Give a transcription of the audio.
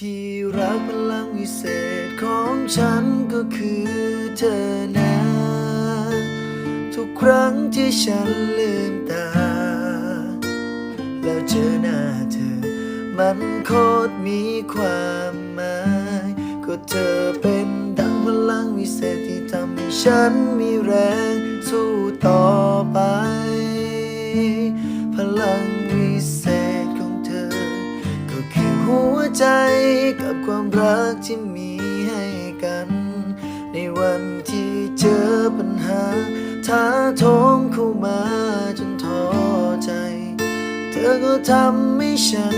ที่รักพลังวิเศษของฉันก็คือเธอนะ ทุกครั้งที่ฉันลืมตา แล้วเจอหน้าเธอ มันโคตรมีความหมายก็เธอเป็นดังพลังวิเศษที่ทำให้ฉันมีแรงสู้ต่อไป พลังวิเศษ ใจกับความรักที่มีให้กัน ในวันที่เจอปัญหาท้าทงเข้ามาจนท้อใจ เธอก็ทำให้ฉัน